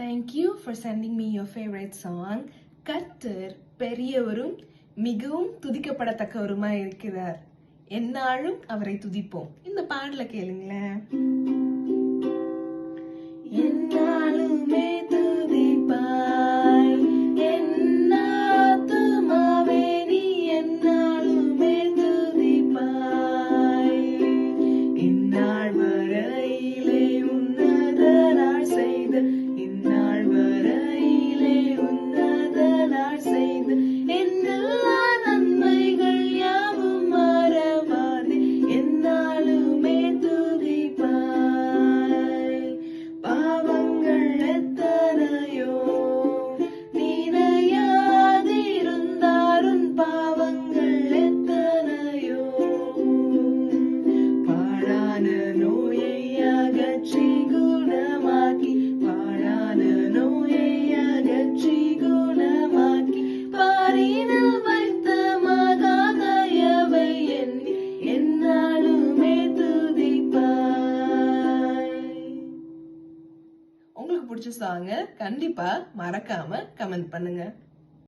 Thank you for sending me your favorite song. கர்த்தர் பெரியவரும் மிகவும் துதிக்கப்படத்தக்கவருமா இருக்கிறார் என்னாலும் அவரை துதிப்போம். இந்த பாடல கேளுங்களேன். பாழான நோயை அகற்றி குணமாக்கி பாழான நோயை அகற்றி குணமாக்கி பாரினில் வைத்த மகாதயவை எண்ணி என்னாலுமே துதிப்பாய் உங்களுக்கு பிடிச்ச சாங்க கண்டிப்பா மறக்காம கமெண்ட் பண்ணுங்க.